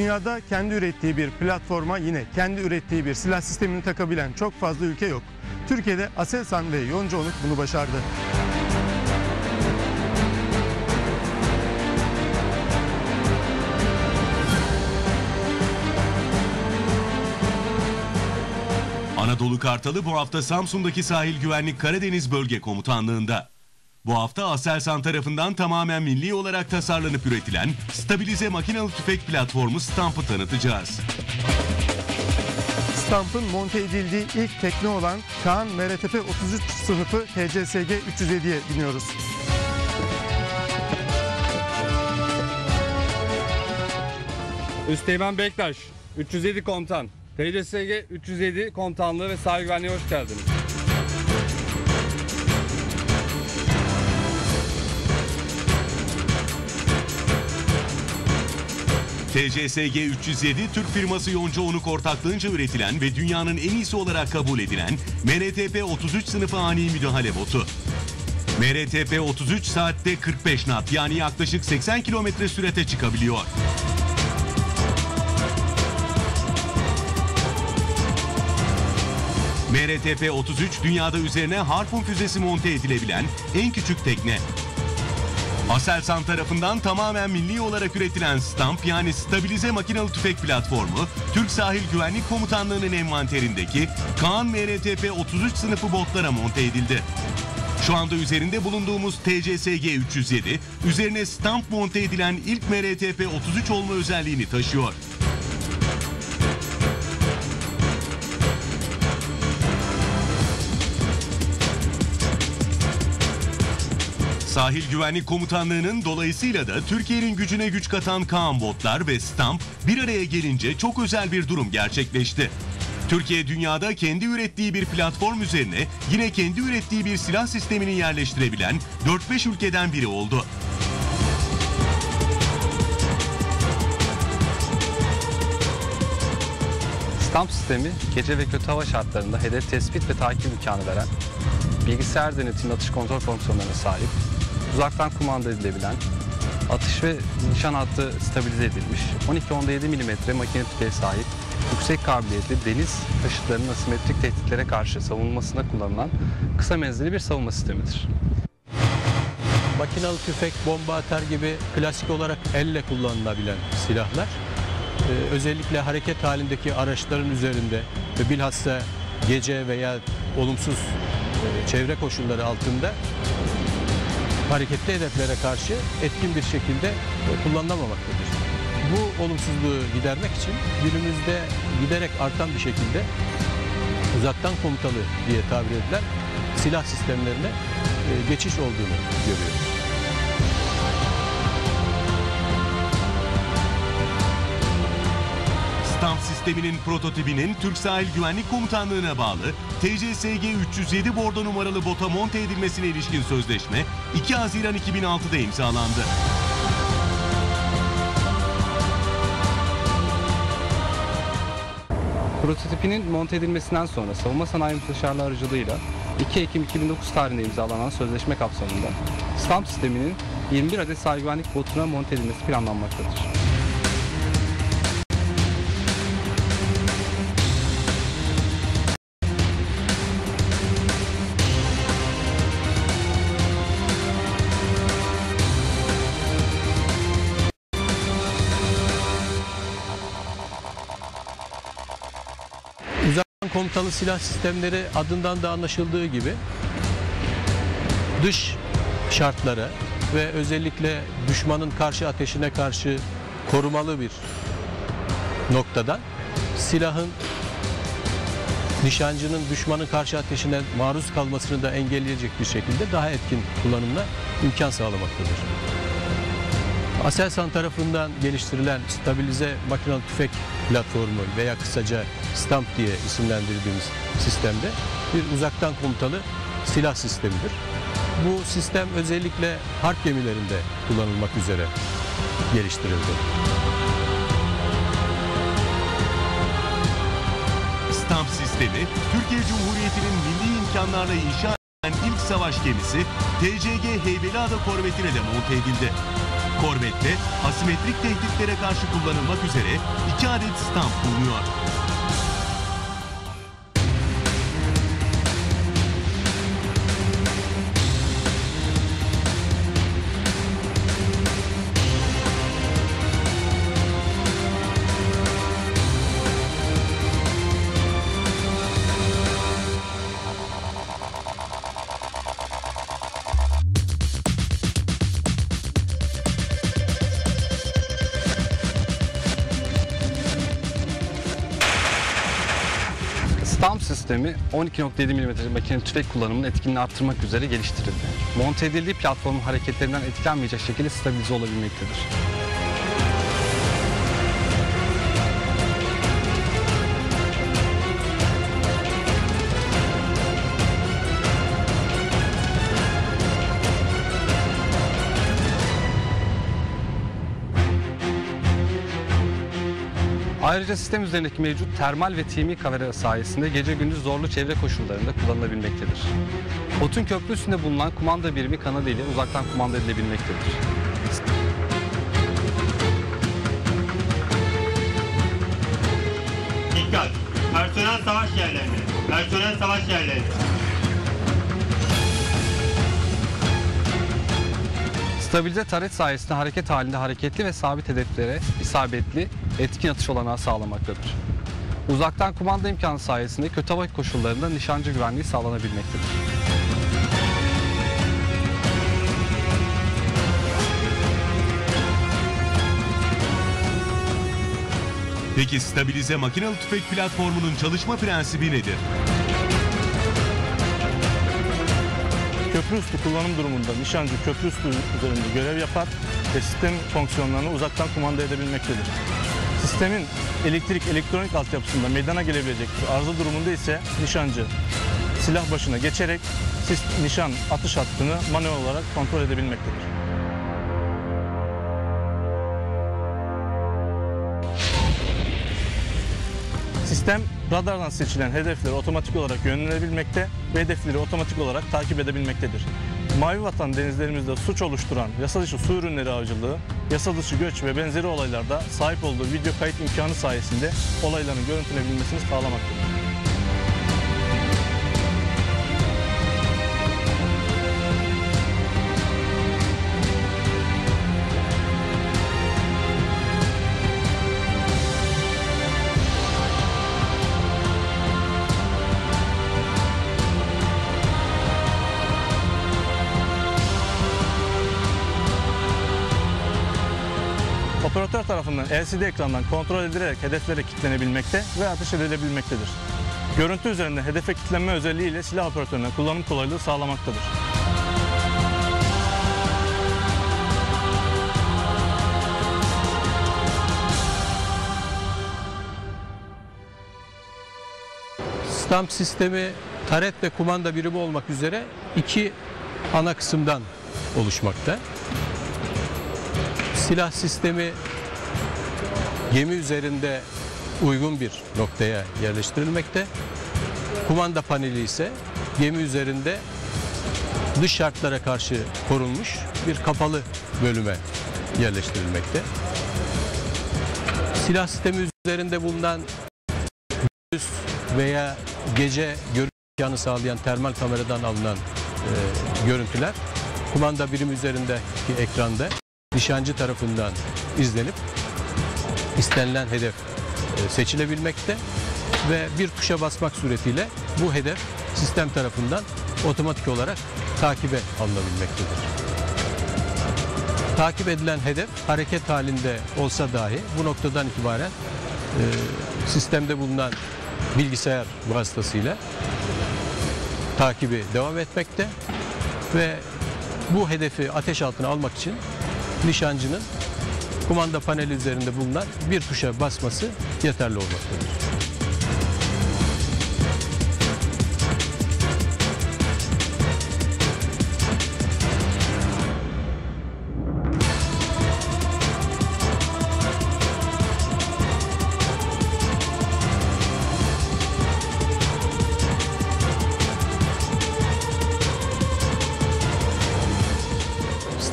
Dünyada kendi ürettiği bir platforma yine kendi ürettiği bir silah sistemini takabilen çok fazla ülke yok. Türkiye'de Aselsan ve Yoncaonuk bunu başardı. Anadolu Kartalı bu hafta Samsun'daki Sahil Güvenlik Karadeniz Bölge Komutanlığı'nda. Bu hafta Aselsan tarafından tamamen milli olarak tasarlanıp üretilen stabilize makinalı tüfek platformu Stamp'ı tanıtacağız. Stamp'ın monte edildiği ilk tekne olan Kaan MRTP 33 sınıfı TCSG 307'ye biniyoruz. Üsteğmen Bektaş, 307 komutan. TCSG 307 komutanlığı ve sahil güvenliğe hoş geldiniz. TCSG 307 Türk firması Yonca Onuk ortaklığınca üretilen ve dünyanın en iyisi olarak kabul edilen MRTP 33 sınıfı ani müdahale botu. MRTP 33 saatte 45 knot yani yaklaşık 80 kilometre sürate çıkabiliyor. MRTP 33 dünyada üzerine Harpun füzesi monte edilebilen en küçük tekne. Aselsan tarafından tamamen milli olarak üretilen Stamp yani stabilize makinalı tüfek platformu Türk Sahil Güvenlik Komutanlığı'nın envanterindeki Kaan MRTP 33 sınıfı botlara monte edildi. Şu anda üzerinde bulunduğumuz TCSG 307 üzerine Stamp monte edilen ilk MRTP 33 olma özelliğini taşıyor. Sahil Güvenlik Komutanlığı'nın dolayısıyla da Türkiye'nin gücüne güç katan Kaan botlar ve Stamp bir araya gelince çok özel bir durum gerçekleşti. Türkiye dünyada kendi ürettiği bir platform üzerine yine kendi ürettiği bir silah sistemini yerleştirebilen 4-5 ülkeden biri oldu. Stamp sistemi gece ve kötü hava şartlarında hedef tespit ve takip imkanı veren, bilgisayar denetim atış kontrol fonksiyonlarına sahip, uzaktan kumanda edilebilen, atış ve nişan hattı stabilize edilmiş, 12-17 mm makine tüfeğe sahip, yüksek kabiliyetli deniz taşıtlarının asimetrik tehditlere karşı savunmasında kullanılan kısa menzilli bir savunma sistemidir. makinalı tüfek, bomba atar gibi klasik olarak elle kullanılabilen silahlar e, özellikle hareket halindeki araçların üzerinde ve bilhassa gece veya olumsuz e, çevre koşulları altında hareketli hedeflere karşı etkin bir şekilde e, kullanılamamaktadır. Bu olumsuzluğu gidermek için günümüzde giderek artan bir şekilde uzaktan komutalı diye tabir edilen silah sistemlerine e, geçiş olduğunu görüyoruz. Sisteminin prototipinin Türk Sahil Güvenlik Komutanlığı'na bağlı TCSG 307 bordo numaralı bota monte edilmesine ilişkin sözleşme 2 Haziran 2006'da imzalandı. Prototipinin monte edilmesinden sonra savunma sanayi müsteşarlığı aracılığıyla 2 Ekim 2009 tarihinde imzalanan sözleşme kapsamında Stamp sisteminin 21 adet sahil güvenlik botuna monte edilmesi planlanmaktadır. Komutalı silah sistemleri adından da anlaşıldığı gibi dış şartlara ve özellikle düşmanın karşı ateşine karşı korumalı bir noktadan silahın nişancının düşmanın karşı ateşine maruz kalmasını da engelleyecek bir şekilde daha etkin kullanımına imkan sağlamaktadır. Aselsan tarafından geliştirilen stabilize makinalı tüfek platformu veya kısaca STAMP diye isimlendirdiğimiz sistemde bir uzaktan komutalı silah sistemidir. Bu sistem özellikle harp gemilerinde kullanılmak üzere geliştirildi. Stamp sistemi Türkiye Cumhuriyeti'nin milli imkanlarla inşa edilen ilk savaş gemisi TCG Heybeliada korvetine de monte edildi. Korvette asimetrik tehditlere karşı kullanılmak üzere 2 adet stamp bulunuyor. Sistemi 12.7 mm makine tüfek kullanımının etkinliğini arttırmak üzere geliştirildi. Monte edildiği platformun hareketlerinden etkilenmeyecek şekilde stabilize olabilmektedir. Ayrıca sistem üzerindeki mevcut termal ve TMI kamera sayesinde gece gündüz zorlu çevre koşullarında kullanılabilmektedir. Otun köprü üstünde bulunan kumanda birimi kanadı ile uzaktan kumanda edilebilmektedir. Dikkat! Personel savaş yerlerine. Personel savaş yerlerine. Stabilize taret sayesinde hareket halinde hareketli ve sabit hedeflere isabetli etkin atış olanağı sağlamaktadır. Uzaktan kumanda imkanı sayesinde kötü hava koşullarında nişancı güvenliği sağlanabilmektedir. Peki stabilize makinalı tüfek platformunun çalışma prensibi nedir? Köprü üstü kullanım durumunda nişancı köprü üstü üzerinde görev yapar ve sistem fonksiyonlarını uzaktan kumanda edebilmektedir. Sistemin elektrik elektronik altyapısında meydana gelebilecek bir arıza durumunda ise nişancı silah başına geçerek nişan atış hattını manuel olarak kontrol edebilmektedir. Sistem radardan seçilen hedefleri otomatik olarak yönlenebilmekte ve hedefleri otomatik olarak takip edebilmektedir. Mavi Vatan denizlerimizde suç oluşturan yasa dışı su ürünleri avcılığı, yasa dışı göç ve benzeri olaylarda sahip olduğu video kayıt imkanı sayesinde olayların görüntülenebilmesini sağlamaktadır. Tarafından LCD ekrandan kontrol edilerek hedeflere kilitlenebilmekte ve ateş edilebilmektedir. Görüntü üzerinde hedefe kilitlenme özelliğiyle silah operatörüne kullanım kolaylığı sağlamaktadır. Stamp sistemi taret ve kumanda birimi olmak üzere iki ana kısımdan oluşmakta. Silah sistemi gemi üzerinde uygun bir noktaya yerleştirilmekte. Kumanda paneli ise gemi üzerinde dış şartlara karşı korunmuş bir kapalı bölüme yerleştirilmekte. Silah sistemi üzerinde bulunan gündüz veya gece görüntü imkanı sağlayan termal kameradan alınan e, görüntüler kumanda birimi üzerindeki ekranda nişancı tarafından izlenip istenilen hedef e, seçilebilmekte ve bir tuşa basmak suretiyle bu hedef sistem tarafından otomatik olarak takibe alınabilmektedir. Takip edilen hedef hareket halinde olsa dahi bu noktadan itibaren e, sistemde bulunan bilgisayar vasıtasıyla takibi devam etmekte ve bu hedefi ateş altına almak için nişancının kumanda paneli üzerinde bulunan bir tuşa basması yeterli olmaktadır.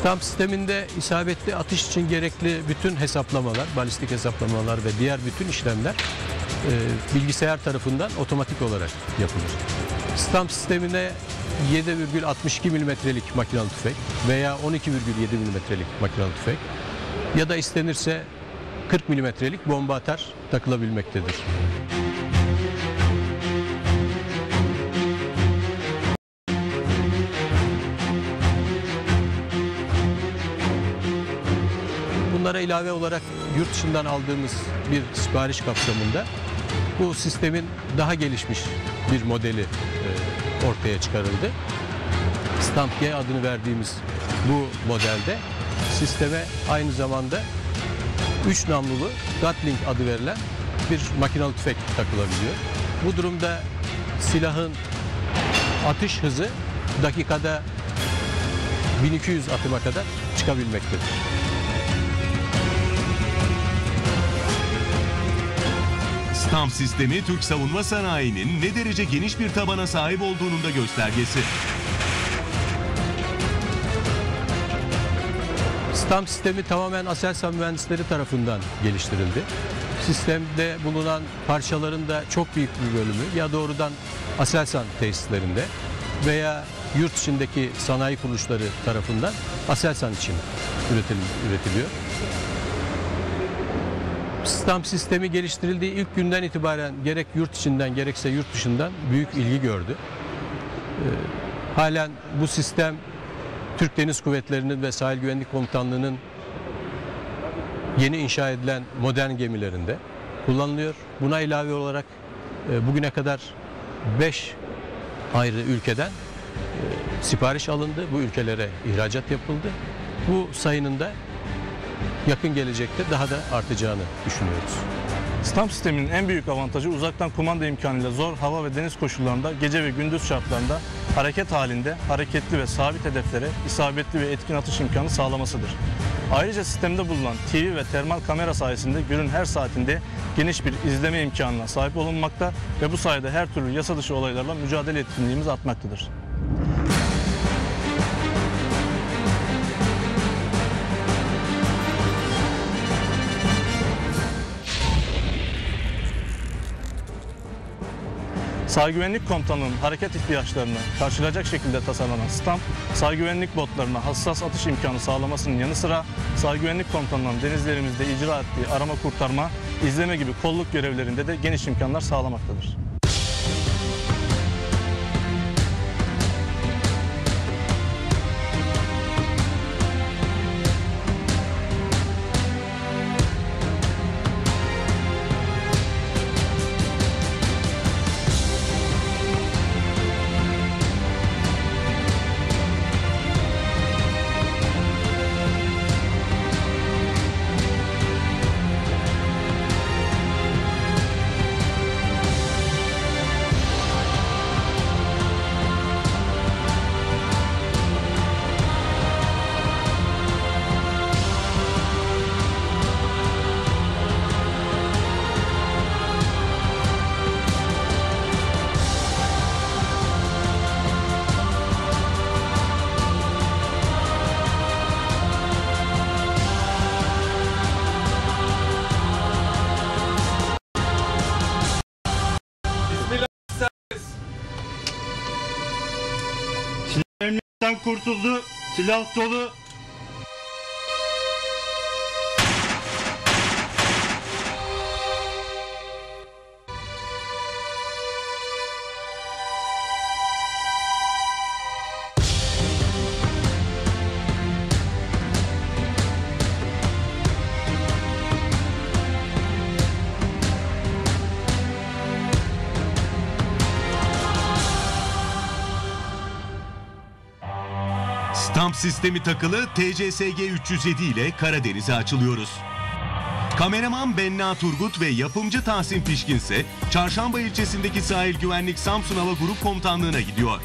Stamp sisteminde isabetli atış için gerekli bütün hesaplamalar, balistik hesaplamalar ve diğer bütün işlemler e, bilgisayar tarafından otomatik olarak yapılır. Stamp sistemine 7,62 milimetrelik makinalı tüfek veya 12,7 milimetrelik makinalı tüfek ya da istenirse 40 milimetrelik bomba atar takılabilmektedir. Bunlara ilave olarak yurt dışından aldığımız bir sipariş kapsamında bu sistemin daha gelişmiş bir modeli e, ortaya çıkarıldı. Stamp G adını verdiğimiz bu modelde sisteme aynı zamanda 3 namlulu Gatling adı verilen bir makinalı tüfek takılabiliyor. Bu durumda silahın atış hızı dakikada 1200 atıma kadar çıkabilmektedir. Stamp sistemi Türk savunma sanayinin ne derece geniş bir tabana sahip olduğunun da göstergesi. Stamp sistemi tamamen Aselsan mühendisleri tarafından geliştirildi. Sistemde bulunan parçaların da çok büyük bir bölümü ya doğrudan Aselsan tesislerinde veya yurt içindeki sanayi kuruluşları tarafından Aselsan için üretil- üretiliyor. Stamp sistemi geliştirildiği ilk günden itibaren gerek yurt içinden gerekse yurt dışından büyük ilgi gördü. Ee, halen bu sistem Türk Deniz Kuvvetleri'nin ve Sahil Güvenlik Komutanlığı'nın yeni inşa edilen modern gemilerinde kullanılıyor. Buna ilave olarak e, bugüne kadar 5 ayrı ülkeden e, sipariş alındı. Bu ülkelere ihracat yapıldı. Bu sayının da yakın gelecekte daha da artacağını düşünüyoruz. Stamp sisteminin en büyük avantajı uzaktan kumanda imkanıyla zor hava ve deniz koşullarında gece ve gündüz şartlarında hareket halinde hareketli ve sabit hedeflere isabetli ve etkin atış imkanı sağlamasıdır. Ayrıca sistemde bulunan TV ve termal kamera sayesinde günün her saatinde geniş bir izleme imkanına sahip olunmakta ve bu sayede her türlü yasa dışı olaylarla mücadele etkinliğimiz artmaktadır. Sağ Güvenlik Komutanlığı'nın hareket ihtiyaçlarını karşılayacak şekilde tasarlanan STAMP, sağ güvenlik botlarına hassas atış imkanı sağlamasının yanı sıra Sağ Güvenlik Komutanlığı'nın denizlerimizde icra ettiği arama kurtarma, izleme gibi kolluk görevlerinde de geniş imkanlar sağlamaktadır. Kurtuldu. Silah dolu. Stamp sistemi takılı TCSG 307 ile Karadeniz'e açılıyoruz. Kameraman Benna Turgut ve yapımcı Tahsin Pişkin ise Çarşamba ilçesindeki sahil güvenlik Samsun Hava Grup Komutanlığı'na gidiyor.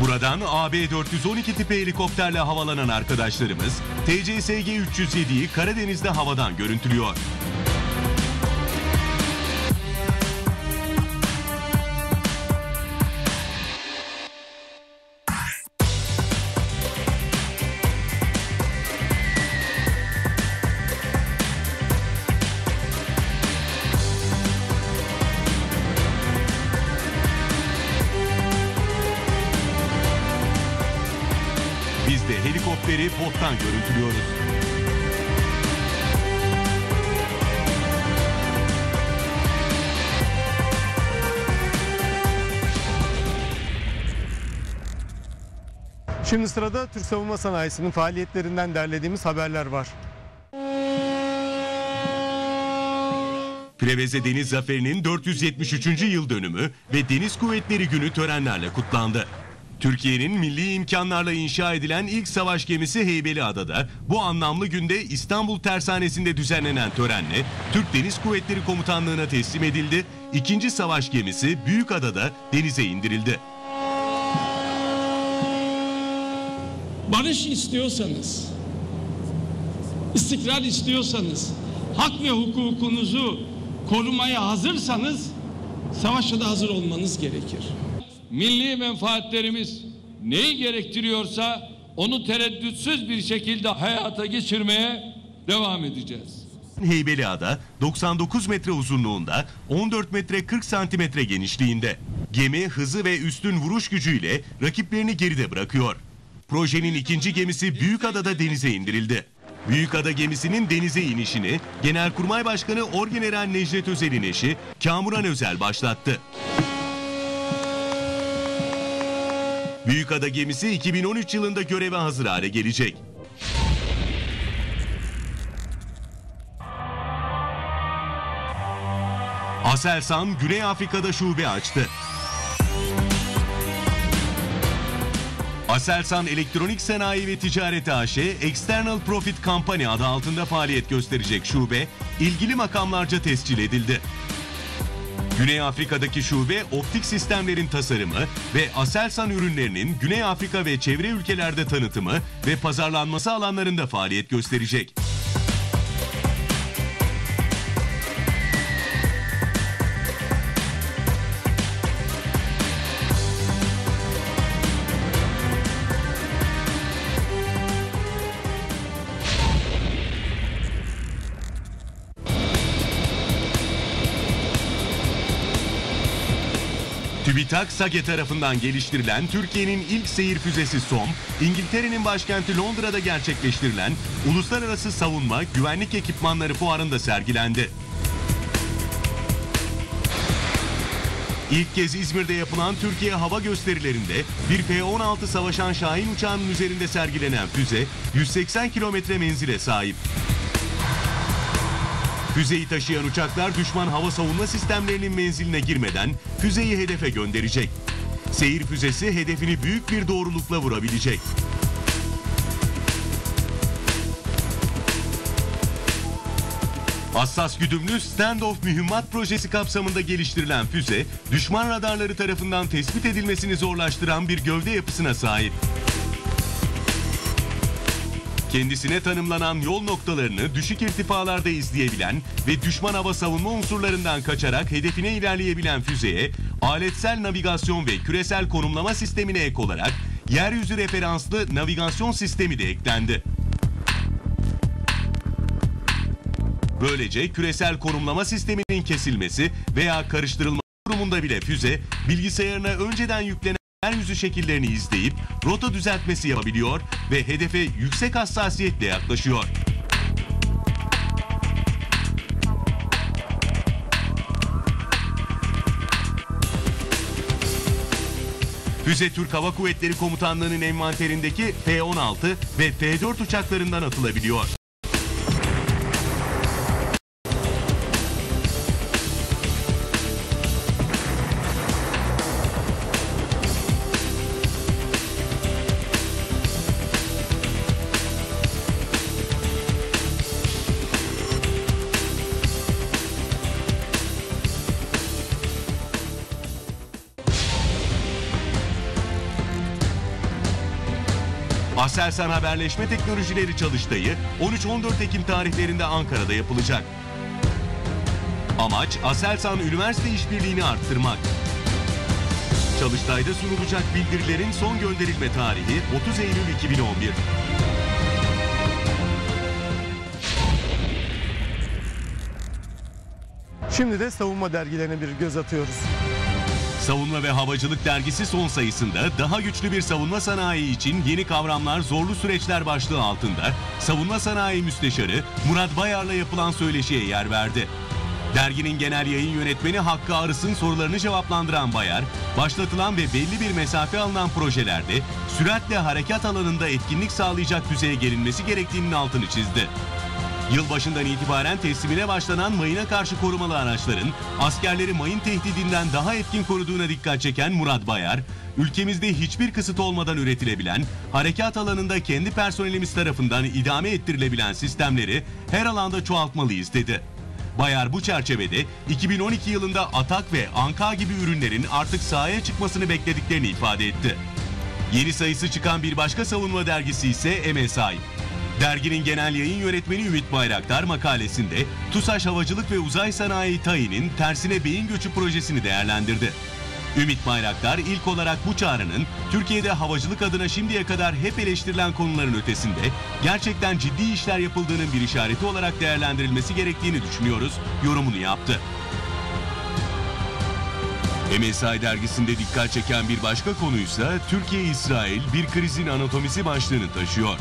Buradan AB-412 tipi helikopterle havalanan arkadaşlarımız TCSG 307'yi Karadeniz'de havadan görüntülüyor. Bottan görüntülüyoruz. Şimdi sırada Türk Savunma Sanayisi'nin faaliyetlerinden derlediğimiz haberler var. Preveze Deniz Zaferi'nin 473. yıl dönümü ve Deniz Kuvvetleri Günü törenlerle kutlandı. Türkiye'nin milli imkanlarla inşa edilen ilk savaş gemisi Heybeliada'da bu anlamlı günde İstanbul Tersanesi'nde düzenlenen törenle Türk Deniz Kuvvetleri Komutanlığı'na teslim edildi. İkinci savaş gemisi Büyükada'da denize indirildi. barış istiyorsanız, istikrar istiyorsanız, hak ve hukukunuzu korumaya hazırsanız savaşa da hazır olmanız gerekir. Milli menfaatlerimiz neyi gerektiriyorsa onu tereddütsüz bir şekilde hayata geçirmeye devam edeceğiz. Heybeliada 99 metre uzunluğunda 14 metre 40 santimetre genişliğinde. Gemi hızı ve üstün vuruş gücüyle rakiplerini geride bırakıyor. Projenin ikinci gemisi Büyükada'da denize indirildi. Büyükada gemisinin denize inişini Genelkurmay Başkanı Orgeneral Necdet Özel'in eşi Kamuran Özel başlattı. Büyükada gemisi 2013 yılında göreve hazır hale gelecek. Aselsan Güney Afrika'da şube açtı. Aselsan Elektronik Sanayi ve Ticareti AŞ, External Profit Company adı altında faaliyet gösterecek şube, ilgili makamlarca tescil edildi. Güney Afrika'daki şube optik sistemlerin tasarımı ve Aselsan ürünlerinin Güney Afrika ve çevre ülkelerde tanıtımı ve pazarlanması alanlarında faaliyet gösterecek. TÜBİTAK SAGE tarafından geliştirilen Türkiye'nin ilk seyir füzesi SOM, İngiltere'nin başkenti Londra'da gerçekleştirilen Uluslararası Savunma Güvenlik Ekipmanları Fuarı'nda sergilendi. İlk kez İzmir'de yapılan Türkiye hava gösterilerinde bir F-16 savaşan Şahin uçağının üzerinde sergilenen füze 180 kilometre menzile sahip. Füzeyi taşıyan uçaklar düşman hava savunma sistemlerinin menziline girmeden füzeyi hedefe gönderecek. Seyir füzesi hedefini büyük bir doğrulukla vurabilecek. Hassas güdümlü standoff mühimmat projesi kapsamında geliştirilen füze, düşman radarları tarafından tespit edilmesini zorlaştıran bir gövde yapısına sahip. Kendisine tanımlanan yol noktalarını düşük irtifalarda izleyebilen ve düşman hava savunma unsurlarından kaçarak hedefine ilerleyebilen füzeye aletsel navigasyon ve küresel konumlama sistemine ek olarak yeryüzü referanslı navigasyon sistemi de eklendi. Böylece küresel konumlama sisteminin kesilmesi veya karıştırılması durumunda bile füze bilgisayarına önceden yüklenen yeryüzü şekillerini izleyip rota düzeltmesi yapabiliyor ve hedefe yüksek hassasiyetle yaklaşıyor. Füze Türk Hava Kuvvetleri Komutanlığı'nın envanterindeki F-16 ve F-4 uçaklarından atılabiliyor. Aselsan Haberleşme Teknolojileri Çalıştayı 13-14 Ekim tarihlerinde Ankara'da yapılacak. Amaç Aselsan Üniversite İşbirliğini arttırmak. Çalıştay'da sunulacak bildirilerin son gönderilme tarihi 30 Eylül 2011. Şimdi de savunma dergilerine bir göz atıyoruz. Savunma ve Havacılık dergisi son sayısında daha güçlü bir savunma sanayi için yeni kavramlar zorlu süreçler başlığı altında savunma sanayi müsteşarı Murat Bayar'la yapılan söyleşiye yer verdi. Derginin genel yayın yönetmeni Hakkı Arıs'ın sorularını cevaplandıran Bayar, başlatılan ve belli bir mesafe alınan projelerde süratle harekat alanında etkinlik sağlayacak düzeye gelinmesi gerektiğinin altını çizdi. Yılbaşından itibaren teslimine başlanan mayına karşı korumalı araçların askerleri mayın tehdidinden daha etkin koruduğuna dikkat çeken Murat Bayar, ülkemizde hiçbir kısıt olmadan üretilebilen, harekat alanında kendi personelimiz tarafından idame ettirilebilen sistemleri her alanda çoğaltmalıyız dedi. Bayar bu çerçevede 2012 yılında Atak ve Anka gibi ürünlerin artık sahaya çıkmasını beklediklerini ifade etti. Yeni sayısı çıkan bir başka savunma dergisi ise MSI. Derginin genel yayın yönetmeni Ümit Bayraktar makalesinde TUSAŞ Havacılık ve Uzay Sanayi TAİ'nin tersine beyin göçü projesini değerlendirdi. Ümit Bayraktar ilk olarak bu çağrının Türkiye'de havacılık adına şimdiye kadar hep eleştirilen konuların ötesinde gerçekten ciddi işler yapıldığının bir işareti olarak değerlendirilmesi gerektiğini düşünüyoruz yorumunu yaptı. MSI dergisinde dikkat çeken bir başka konuysa Türkiye-İsrail bir krizin anatomisi başlığını taşıyor.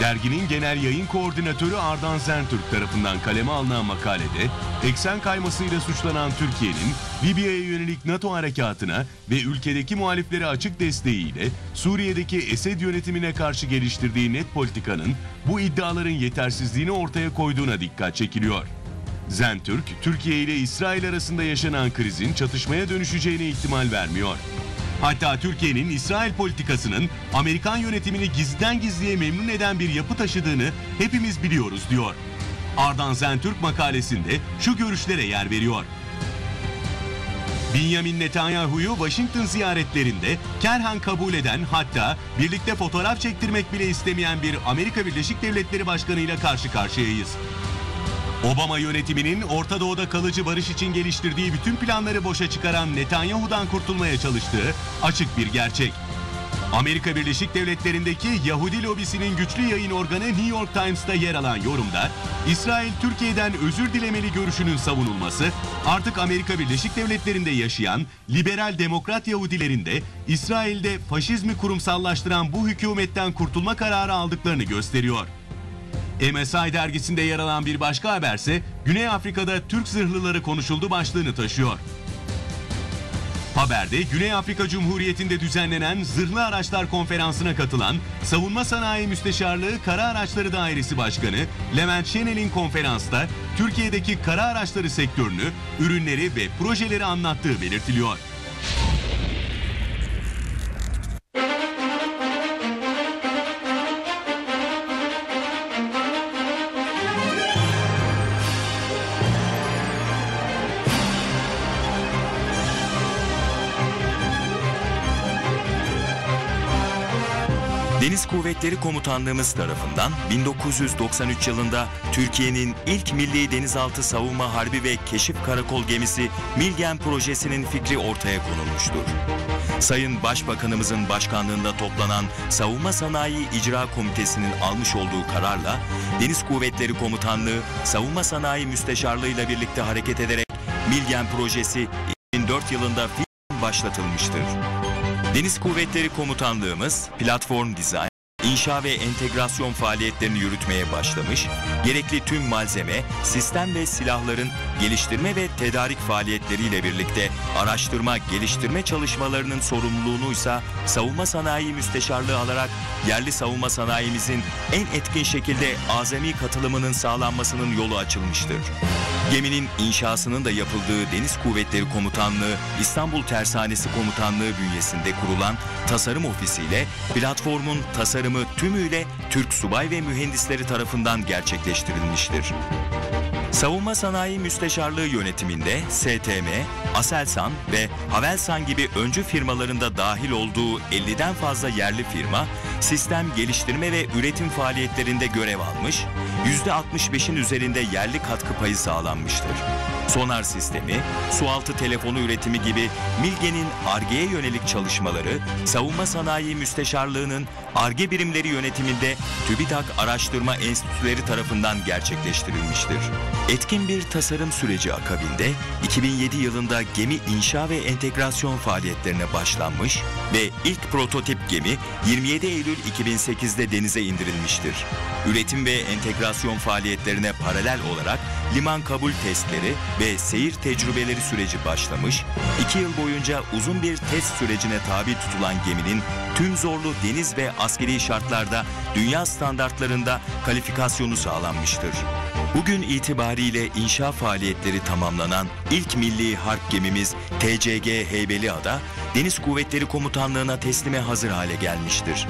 Derginin genel yayın koordinatörü Ardan Zentürk tarafından kaleme alınan makalede, eksen kaymasıyla suçlanan Türkiye'nin Libya'ya yönelik NATO harekatına ve ülkedeki muhaliflere açık desteğiyle Suriye'deki Esed yönetimine karşı geliştirdiği net politikanın bu iddiaların yetersizliğini ortaya koyduğuna dikkat çekiliyor. Zentürk, Türkiye ile İsrail arasında yaşanan krizin çatışmaya dönüşeceğine ihtimal vermiyor. Hatta Türkiye'nin İsrail politikasının Amerikan yönetimini gizliden gizliye memnun eden bir yapı taşıdığını hepimiz biliyoruz diyor. Ardan Zentürk makalesinde şu görüşlere yer veriyor. Benjamin Netanyahu'yu Washington ziyaretlerinde kerhan kabul eden hatta birlikte fotoğraf çektirmek bile istemeyen bir Amerika Birleşik Devletleri Başkanı ile karşı karşıyayız. Obama yönetiminin Orta Doğu'da kalıcı barış için geliştirdiği bütün planları boşa çıkaran Netanyahu'dan kurtulmaya çalıştığı açık bir gerçek. Amerika Birleşik Devletleri'ndeki Yahudi lobisinin güçlü yayın organı New York Times'ta yer alan yorumda, İsrail Türkiye'den özür dilemeli görüşünün savunulması, artık Amerika Birleşik Devletleri'nde yaşayan liberal demokrat Yahudilerin de İsrail'de faşizmi kurumsallaştıran bu hükümetten kurtulma kararı aldıklarını gösteriyor. MSI dergisinde yer alan bir başka haberse Güney Afrika'da Türk zırhlıları konuşuldu başlığını taşıyor. Haberde Güney Afrika Cumhuriyeti'nde düzenlenen Zırhlı Araçlar Konferansı'na katılan Savunma Sanayi Müsteşarlığı Kara Araçları Dairesi Başkanı Levent Şenel'in konferansta Türkiye'deki kara araçları sektörünü, ürünleri ve projeleri anlattığı belirtiliyor. Kuvvetleri Komutanlığımız tarafından 1993 yılında Türkiye'nin ilk milli denizaltı savunma harbi ve keşif karakol gemisi Milgen projesinin fikri ortaya konulmuştur. Sayın Başbakanımızın başkanlığında toplanan Savunma Sanayi İcra Komitesi'nin almış olduğu kararla Deniz Kuvvetleri Komutanlığı Savunma Sanayi Müsteşarlığı ile birlikte hareket ederek Milgen projesi 2004 yılında başlatılmıştır. Deniz Kuvvetleri Komutanlığımız platform dizayn, inşa ve entegrasyon faaliyetlerini yürütmeye başlamış, gerekli tüm malzeme, sistem ve silahların geliştirme ve tedarik faaliyetleriyle birlikte araştırma, geliştirme çalışmalarının sorumluluğunu ise savunma sanayi müsteşarlığı alarak yerli savunma sanayimizin en etkin şekilde azami katılımının sağlanmasının yolu açılmıştır. Geminin inşasının da yapıldığı Deniz Kuvvetleri Komutanlığı İstanbul Tersanesi Komutanlığı bünyesinde kurulan tasarım ofisiyle platformun tasarımı tümüyle Türk subay ve mühendisleri tarafından gerçekleştirilmiştir. Savunma Sanayi Müsteşarlığı yönetiminde STM, Aselsan ve Havelsan gibi öncü firmalarında dahil olduğu 50'den fazla yerli firma sistem geliştirme ve üretim faaliyetlerinde görev almış, %65'in üzerinde yerli katkı payı sağlanmıştır. Sonar sistemi, sualtı telefonu üretimi gibi Milge'nin ARGE'ye yönelik çalışmaları, savunma sanayi müsteşarlığının ARGE birimleri yönetiminde TÜBİTAK Araştırma Enstitüleri tarafından gerçekleştirilmiştir. Etkin bir tasarım süreci akabinde 2007 yılında gemi inşa ve entegrasyon faaliyetlerine başlanmış ve ilk prototip gemi 27 Eylül 2008'de denize indirilmiştir. Üretim ve entegrasyon faaliyetlerine paralel olarak liman kabul testleri ve seyir tecrübeleri süreci başlamış, iki yıl boyunca uzun bir test sürecine tabi tutulan geminin tüm zorlu deniz ve askeri şartlarda dünya standartlarında kalifikasyonu sağlanmıştır. Bugün itibariyle inşa faaliyetleri tamamlanan ilk milli harp gemimiz TCG Heybeliada, Deniz Kuvvetleri Komutanlığı'na teslime hazır hale gelmiştir.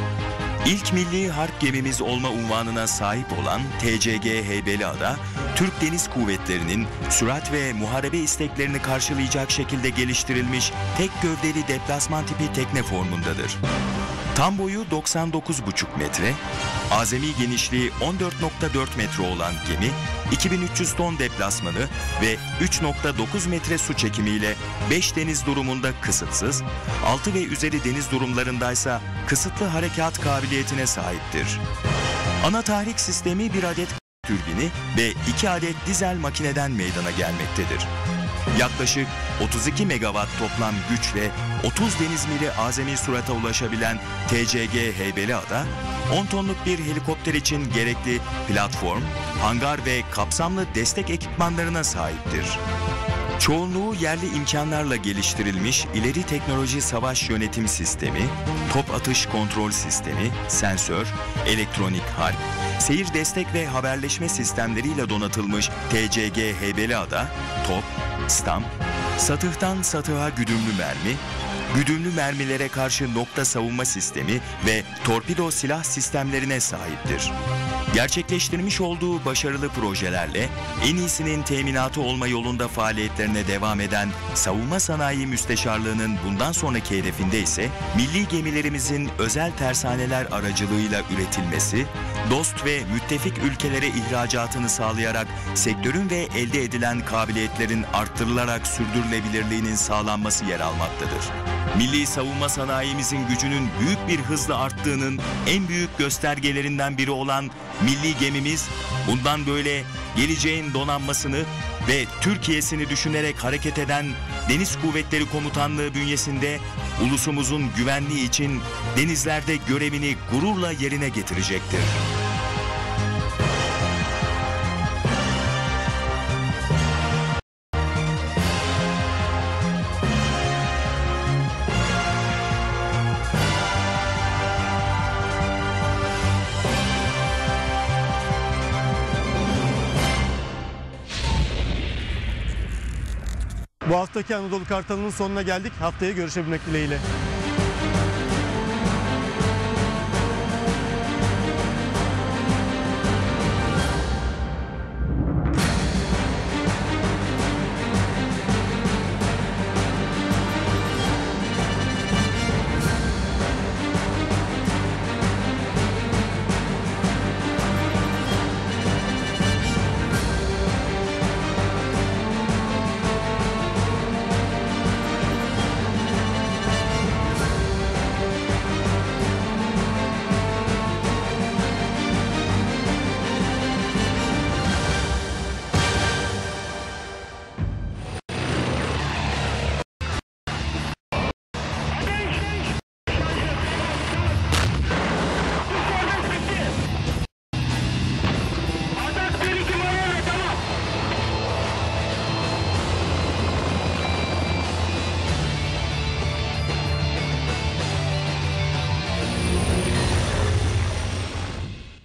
İlk milli harp gemimiz olma unvanına sahip olan TCG Heybeliada, Türk Deniz Kuvvetleri'nin sürat ve muharebe isteklerini karşılayacak şekilde geliştirilmiş tek gövdeli deplasman tipi tekne formundadır. Tam boyu 99,5 metre, azami genişliği 14,4 metre olan gemi, 2300 ton deplasmanı ve 3,9 metre su çekimiyle 5 deniz durumunda kısıtsız, 6 ve üzeri deniz durumlarındaysa kısıtlı harekat kabiliyetine sahiptir. Ana tahrik sistemi bir adet türbini ve 2 adet dizel makineden meydana gelmektedir. Yaklaşık 32 megawatt toplam güçle 30 deniz mili azami surata ulaşabilen TCG Heybeliada, 10 tonluk bir helikopter için gerekli platform, hangar ve kapsamlı destek ekipmanlarına sahiptir. Çoğunluğu yerli imkanlarla geliştirilmiş ileri teknoloji savaş yönetim sistemi, top atış kontrol sistemi, sensör, elektronik harp, seyir destek ve haberleşme sistemleriyle donatılmış TCG Heybeliada, top, stamp, satıhtan satığa güdümlü mermi, güdümlü mermilere karşı nokta savunma sistemi ve torpido silah sistemlerine sahiptir. Gerçekleştirmiş olduğu başarılı projelerle en iyisinin teminatı olma yolunda faaliyetlerine devam eden Savunma Sanayi Müsteşarlığı'nın bundan sonraki hedefinde ise milli gemilerimizin özel tersaneler aracılığıyla üretilmesi, dost ve müttefik ülkelere ihracatını sağlayarak sektörün ve elde edilen kabiliyetlerin arttırılarak sürdürülebilirliğinin sağlanması yer almaktadır. Milli savunma sanayimizin gücünün büyük bir hızla arttığının en büyük göstergelerinden biri olan milli gemimiz bundan böyle geleceğin donanmasını ve Türkiye'sini düşünerek hareket eden Deniz Kuvvetleri Komutanlığı bünyesinde ulusumuzun güvenliği için denizlerde görevini gururla yerine getirecektir. Haftaki Anadolu Kartalı'nın sonuna geldik. Haftaya görüşebilmek dileğiyle.